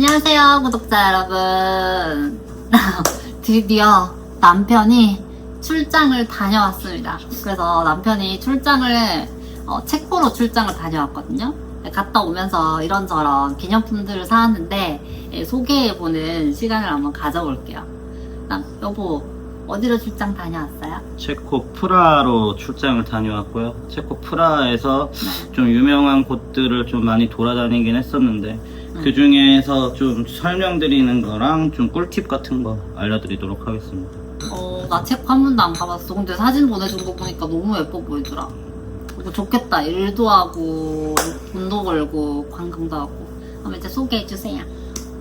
안녕하세요, 구독자 여러분. 드디어 남편이 출장을 다녀왔습니다. 그래서 남편이 출장을, 어, 체코로 출장을 다녀왔거든요. 네, 갔다 오면서 이런저런 기념품들을 사왔는데, 예, 소개해보는 시간을 한번 가져볼게요. 남, 여보, 어디로 출장 다녀왔어요? 체코 프라로 출장을 다녀왔고요. 체코 프라에서 좀 유명한 곳들을 좀 많이 돌아다니긴 했었는데 음. 그 중에서 좀 설명드리는 거랑 좀 꿀팁 같은 거 알려드리도록 하겠습니다. 어, 나 체코 한 번도 안 가봤어. 근데 사진 보내준 거 보니까 너무 예뻐 보이더라. 이거 좋겠다. 일도 하고, 돈도 벌고, 관광도 하고. 그럼 이제 소개해주세요.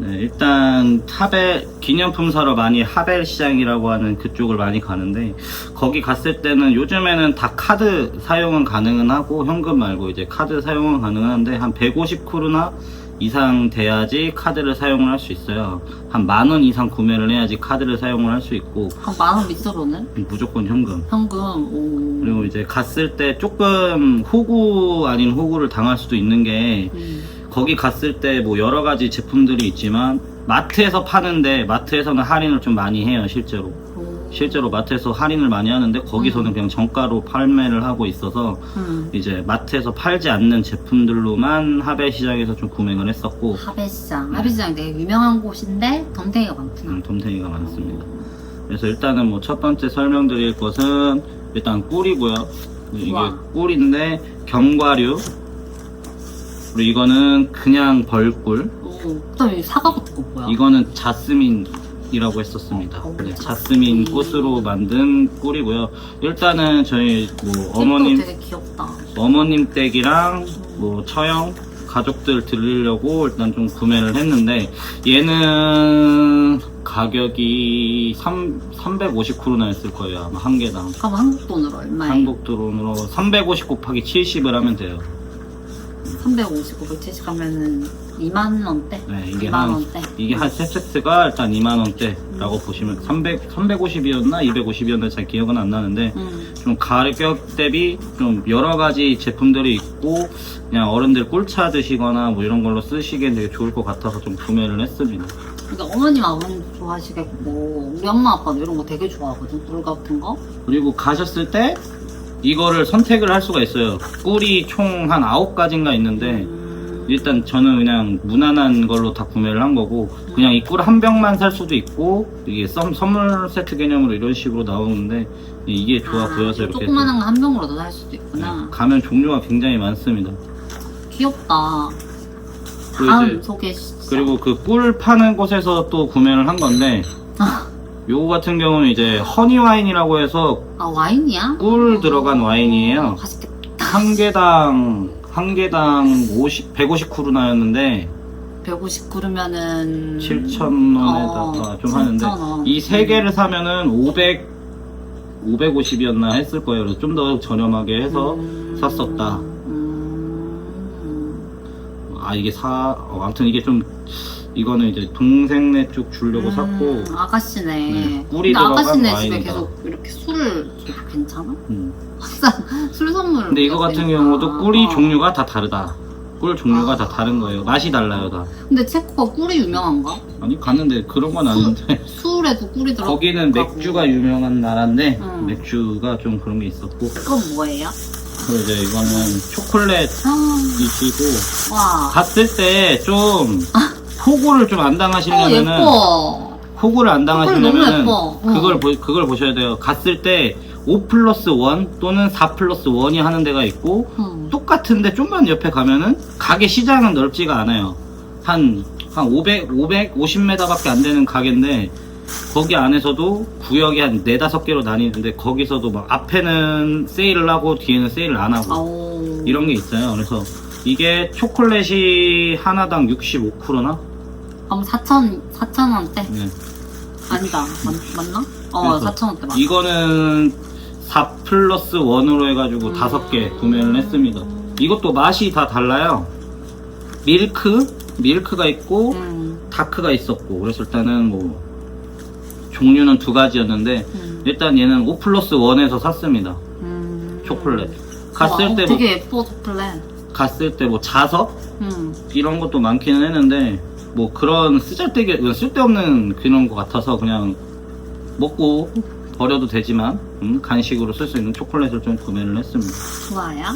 네, 일단 하벨 기념품 사러 많이 하벨 시장이라고 하는 그쪽을 많이 가는데 거기 갔을 때는 요즘에는 다 카드 사용은 가능은 하고 현금 말고 이제 카드 사용은 가능한데 한 150 크루나 이상 돼야지 카드를 사용을 할 수 있어요. 한 만 원 이상 구매를 해야지 카드를 사용을 할 수 있고 그럼 만원 밑으로는? 무조건 현금. 현금, 오. 그리고 이제 갔을 때 조금 호구 아닌 호구를 당할 수도 있는 게 음. 거기 갔을 때 뭐 여러 가지 제품들이 있지만 마트에서 파는데 마트에서는 할인을 좀 많이 해요 실제로 오. 실제로 마트에서 할인을 많이 하는데 거기서는 음. 그냥 정가로 판매를 하고 있어서 음. 이제 마트에서 팔지 않는 제품들로만 하베 시장에서 좀 구매를 했었고 하베시장. 네. 하베시장 되게 유명한 곳인데, 덤탱이가 많구나. 음, 덤탱이가 많습니다 그래서 일단은 뭐 첫 번째 설명드릴 것은 일단 꿀이고요 이게 우와. 꿀인데 견과류 그리고 이거는 그냥 벌꿀 오. 그 다음에 사과 같은 거 뭐야? 이거는 자스민 이라고 했었습니다. 어, 네, 자스민. 꽃으로 만든 꿀이고요. 일단은 저희 뭐 어머님 되게 귀엽다. 어머님 댁이랑 뭐 처형 가족들 드리려고 일단 좀 구매를 했는데 얘는 가격이 3, 350크루나 했을 거예요. 아마 한 개당. 그럼 한국 돈으로 얼마예요? 한국 돈으로 350 곱하기 70을 하면 돼요. 350, 570 하면은 2만 원대? 네, 이게 2만 한 원대. 이게 한세 세트가 일단 2만 원대라고 보시면 300 350이었나 250이었나 잘 기억은 안 나는데 음. 좀 가격 대비 좀 여러 가지 제품들이 있고 그냥 어른들 꿀차 드시거나 뭐 이런 걸로 쓰시기엔 되게 좋을 것 같아서 좀 구매를 했습니다. 그러니까 어머님 아버님도 좋아하시겠고 우리 엄마 아빠도 이런 거 되게 좋아하거든 꿀 같은 거 그리고 가셨을 때 이거를 선택을 할 수가 있어요. 꿀이 총 한 9가지인가 있는데 음, 일단 저는 그냥 무난한 걸로 다 구매를 한 거고 그냥 이 꿀 한 병만 살 수도 있고 이게 선, 선물 세트 개념으로 이런 식으로 나오는데 이게 좋아 아, 보여서 이렇게 조그만한 거 한 병으로도 살 수도 네, 있구나 가면 종류가 굉장히 많습니다. 귀엽다 그리고 다음 주시죠 그리고 그 꿀 파는 곳에서 또 구매를 한 건데 아, 요거 같은 경우는 이제 허니 와인이라고 해서 아 와인이야? 꿀 들어간 와인이에요. 맛있겠다 한 개당 한 개당 50 150 쿠르나였는데 150 그러면은 7,000원에다가 좀 하는데 7,000원. 이 세 개를 사면은 500 550이었나 했을 거예요. 그래서 좀 더 저렴하게 해서 음, 샀었다. 음, 아 이게 사 어, 아무튼 이게 좀 이거는 이제 동생네 쪽 주려고 샀고 음, 아가씨네 네, 꿀이 근데 들어간 아가씨네 집에 와인이다. 계속 이렇게 술을 괜찮아? 음. 술 선물을 근데 이거 같은. 경우도 꿀이 어. 종류가 다 다르다. 꿀 종류가 아. 다 다른 거예요. 맛이 달라요, 다. 근데 체코가 꿀이 유명한가? 아니, 갔는데 그런 건 아닌데. 술에도 꿀이 들어. 거기는 맥주가 유명한 나라인데, 음. 맥주가 좀 그런 게 있었고. 그건 뭐예요? 그리고 이제 이거는 초콜릿 아, 이시고, 와. 갔을 때 좀, 호구를 좀 안 어 당하시려면은, 예뻐. 호구를 안 너무 당하시려면은, 예뻐. 응. 그걸, 보, 그걸 보셔야 돼요. 갔을 때 5 플러스 1 또는 4 플러스 1이 하는 데가 있고, 응. 똑같은데 좀만 옆에 가면은 가게 시장은 넓지가 않아요. 한, 한 500, 550m밖에 안 되는 가게인데 거기 안에서도 구역이 한 4, 5개로 나뉘는데 거기서도 막 앞에는 세일을 하고 뒤에는 세일을 안 하고 아오. 이런 게 있어요. 그래서 이게 초콜릿이 하나당 65크로나? 그럼 4천, 4천 원대? 네. 아니다. 맞, 맞나? 어, 그래서 4천 원대 맞아. 이거는 4 플러스 1으로 해가지고 음. 5개 구매를 했습니다. 이것도 맛이 다 달라요. 밀크? 밀크가 있고 음, 다크가 있었고 그래서 일단은 뭐 종류는 두 가지였는데 음, 일단 얘는 5 플러스 1에서 샀습니다 음. 초콜릿 갔을 와, 때 뭐 되게 예뻐, 초콜릿. 갔을 때 뭐 자석 음. 이런 것도 많기는 했는데 뭐 그런 쓰잘데기 쓸데없는 그런 것 같아서 그냥 먹고 버려도 되지만 음, 간식으로 쓸 수 있는 초콜릿을 좀 구매를 했습니다. 좋아요.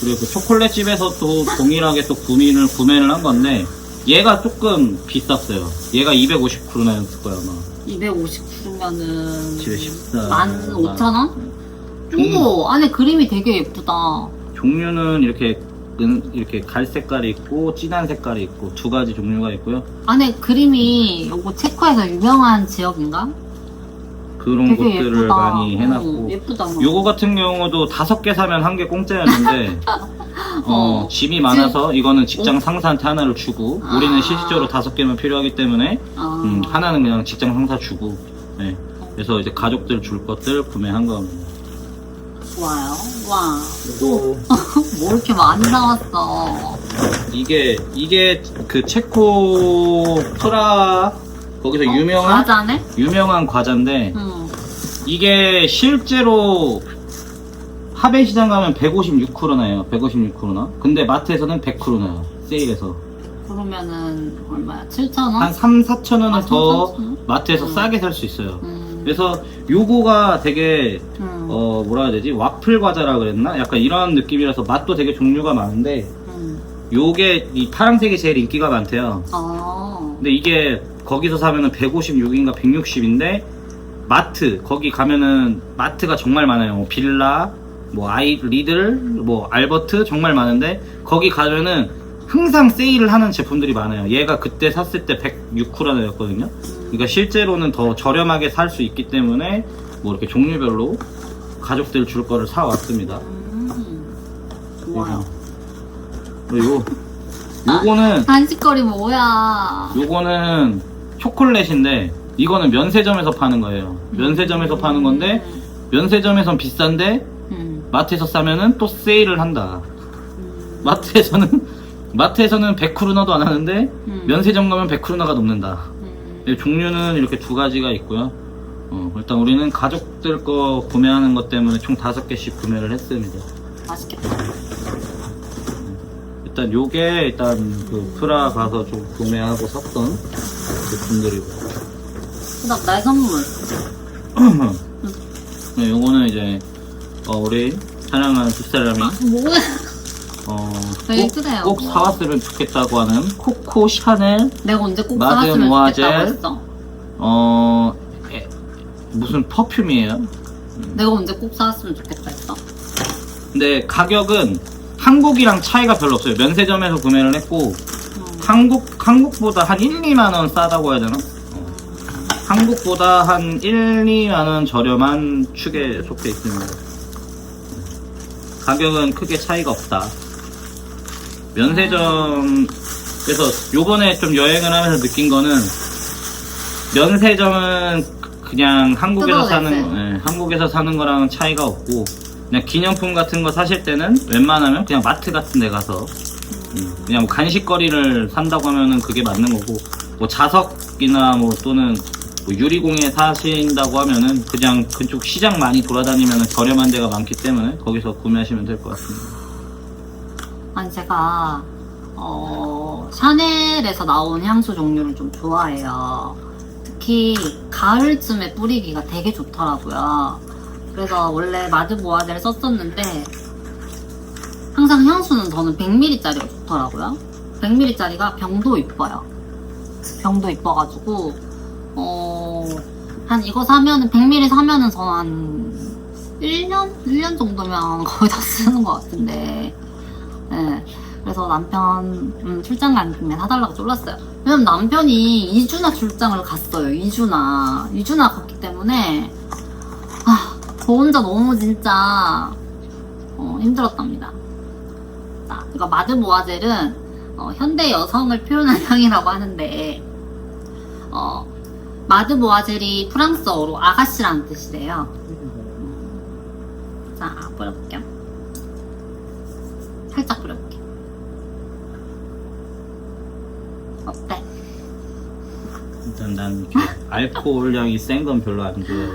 그리고 그 초콜릿 집에서 또 동일하게 또 구매를 구매를 한 건데 얘가 조금 비쌌어요. 얘가 250크로나였을 거야 아마. 250주면은 집에 14. 15,000원? 종- 오, 안에 그림이 되게 예쁘다. 종류는 이렇게 은, 이렇게 갈 색깔이 있고 진한 색깔이 있고 두 가지 종류가 있고요. 안에 그림이 요거 체코에서 유명한 지역인가? 그런 되게 것들을 예쁘다. 많이 해놨고 어, 예쁘다. 요거 같은 경우도 다섯 개 사면 한 개 공짜였는데 어, 어. 짐이 많아서 이거는 직장 상사한테 하나를 주고 아. 우리는 실질적으로 다섯 개만 필요하기 때문에 어. 음, 하나는 그냥 직장 상사 주고 네. 그래서 이제 가족들 줄 것들 구매한 겁니다. 좋아요. 와. 그리고 뭐 이렇게 많이 나왔어. 이게 이게 그 체코 프라 거기서 어? 유명한 과자네? 유명한 과자인데 응. 이게 실제로 하베 시장 가면 156크로나예요. 156크로나. 근데 마트에서는 100크로나요. 세일해서. 그러면은 얼마야? 7,000원? 한 3, 4천 원은 아, 더 3,000원? 마트에서 음. 싸게 살 수 있어요. 음. 그래서 요거가 되게 음. 어 뭐라 해야 되지? 와플 과자라 그랬나? 약간 이런 느낌이라서 맛도 되게 종류가 많은데 음. 요게 이 파란색이 제일 인기가 많대요. 어. 근데 이게 거기서 사면은 156인가 160인데 마트 거기 가면은 마트가 정말 많아요. 뭐 빌라, 뭐 아이 리들, 뭐 알버트 정말 많은데 거기 가면은 항상 세일을 하는 제품들이 많아요. 얘가 그때 샀을 때 106쿠라였거든요. 그러니까 실제로는 더 저렴하게 살 수 있기 때문에 뭐 이렇게 종류별로 가족들 줄 거를 사 왔습니다. 음. 좋아요. 그리고 요거는 간식거리 뭐야? 요거는 초콜릿인데 이거는 면세점에서 파는 거예요. 면세점에서 파는 건데 면세점에선 비싼데 음. 마트에서 싸면은 또 세일을 한다. 음. 마트에서는 마트에서는 100크루나도 안 하는데 음. 면세점 가면 100크루나가 넘는다. 음. 이 종류는 이렇게 두 가지가 있고요. 어, 일단 우리는 가족들 거 구매하는 것 때문에 총 다섯 개씩 구매를 했습니다. 맛있겠다. 일단 요게 일단 그 프라 가서 좀 구매하고 샀던 제품들이고. 그다음 날 선물. 네, 요거는 이제 어, 우리 사랑하는 집사람이 아, 뭐야? 어, 왜 꼭? 꼭 사왔으면 좋겠다고 하는 코코 샤넬 내가 언제 꼭 마드 사왔으면 모아젤. 좋겠다고 했어? 어 에, 무슨 퍼퓸이에요. 내가 언제 꼭 사왔으면 좋겠다 했어? 근데 가격은 한국이랑 차이가 별로 없어요. 면세점에서 구매를 했고 음. 한국 한국보다 한 1, 2만 원 싸다고 해야 되나? 어. 한국보다 한 1, 2만 원 저렴한 축에 속해 있습니다. 가격은 크게 차이가 없다. 면세점 그래서 요번에 좀 여행을 하면서 느낀 거는 면세점은 그냥 한국에서. 사는 거, 예, 한국에서 사는 거랑 차이가 없고 그냥 기념품 같은 거 사실 때는 웬만하면 그냥 마트 같은 데 가서 음, 그냥 뭐 간식거리를 산다고 하면은 그게 맞는 거고 뭐 자석이나 뭐 또는 뭐 유리공예 사신다고 하면은 그냥 그쪽 시장 많이 돌아다니면 저렴한 데가 많기 때문에 거기서 구매하시면 될 것 같습니다. 아니 제가 어 샤넬에서 나온 향수 종류를 좀 좋아해요. 특히 가을쯤에 뿌리기가 되게 좋더라고요. 그래서 원래 마드보아제를 썼었는데 항상 향수는 저는 100ml짜리가 좋더라고요. 100ml짜리가 병도 이뻐요. 병도 이뻐가지고 어, 한 이거 사면은 100ml 사면은 저는 한 1년? 1년 정도면 거의 다 쓰는 것 같은데 네. 그래서 남편 음, 출장 간 김에 사달라고 쫄랐어요. 왜냐면 남편이 2주나 출장을 갔어요. 2주나. 2주나 갔기 때문에 아, 저 혼자 너무 진짜 어, 힘들었답니다. 자, 이거 마드모아젤은 어, 현대 여성을 표현한 향이라고 하는데 어, 마드모아젤이 프랑스어로 아가씨라는 뜻이래요. 자, 뿌려볼게요. 살짝 뿌려볼게. 어때? 일단 난 이렇게 알코올 향이 센 건 별로 안 좋아해요.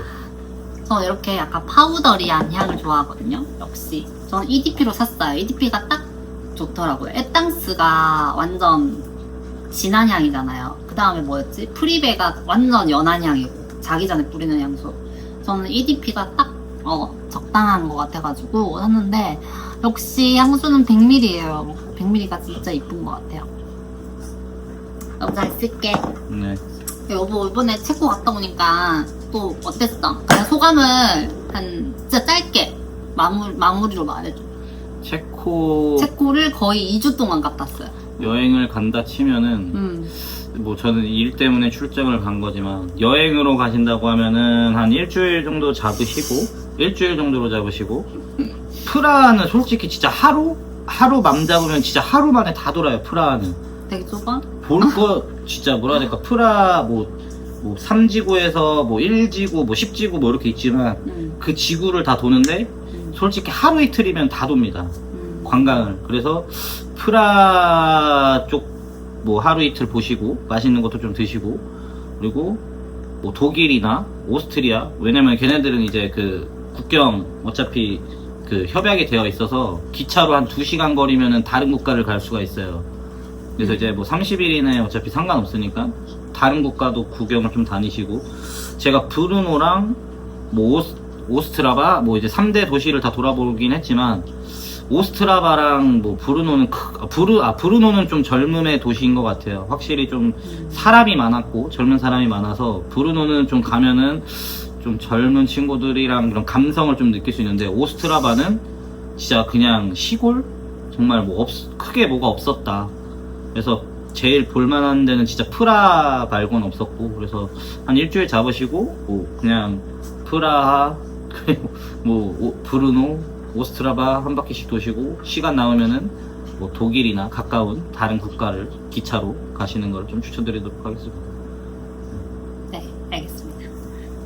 저는 이렇게 약간 파우더리한 향을 좋아하거든요. 역시. 저는 EDP로 샀어요. EDP가 딱 좋더라고요. 에땅스가 완전 진한 향이잖아요. 그 다음에 뭐였지? 프리베가 완전 연한 향이고 자기 전에 뿌리는 향수. 저는 EDP가 딱 어, 적당한 것 같아가지고 샀는데 역시 향수는 100ml예요. 100ml가 진짜 이쁜 것 같아요. 너무 잘 쓸게. 네. 여보 이번에 체코 갔다 오니까 또 어땠어? 그냥 소감을 한 진짜 짧게 마무, 마무리로 말해줘. 체코 체코를 거의 2주 동안 갔다 왔어요. 여행을 간다 치면은 음. 뭐 저는 일 때문에 출장을 간 거지만 여행으로 가신다고 하면은 한 일주일 정도 잡으시고 일주일 정도로 잡으시고 프라하는 솔직히 진짜 하루 하루 맘 잡으면 진짜 하루 만에 다 돌아요 프라하는 되게 좁아? 볼 거 진짜 뭐라 해야 될까 프라 뭐, 뭐 3지구에서 뭐 1지구 뭐 10지구 뭐 이렇게 있지만 음. 그 지구를 다 도는데 음. 솔직히 하루 이틀이면 다 돕니다. 음. 관광을. 그래서 프라 쪽 뭐 하루 이틀 보시고 맛있는 것도 좀 드시고 그리고 뭐 독일이나 오스트리아 왜냐면 걔네들은 이제 그 국경 어차피 그 협약이 되어 있어서 기차로 한 2시간 거리면은 다른 국가를 갈 수가 있어요. 그래서 이제 뭐 30일 이내에 어차피 상관없으니까 다른 국가도 구경을 좀 다니시고 제가 브루노랑 뭐 오스, 오스트라바 뭐 이제 3대 도시를 다 돌아보긴 했지만 오스트라바랑 뭐 브루노는 크, 아, 브루 아 브루노는 좀 젊음의 도시인 것 같아요. 확실히 좀 음. 사람이 많았고 젊은 사람이 많아서 브루노는 좀 가면은 좀 젊은 친구들이랑 그런 감성을 좀 느낄 수 있는데 오스트라바는 진짜 그냥 시골 정말 뭐 없, 크게 뭐가 없었다. 그래서 제일 볼만한 데는 진짜 프라 말고는 없었고 그래서 한 일주일 잡으시고 뭐 그냥 프라하 뭐 오- 브루노 오스트라바 한 바퀴씩 도시고 시간 남으면은 뭐 독일이나 가까운 다른 국가를 기차로 가시는 걸 좀 추천드리도록 하겠습니다. 네, 알겠습니다.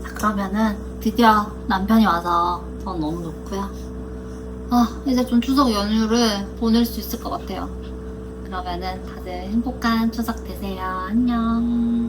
자, 그러면은 드디어 남편이 와서 전 너무 좋고요. 아, 이제 좀 추석 연휴를 보낼 수 있을 것 같아요. 그러면은 다들 행복한 추석 되세요. 안녕.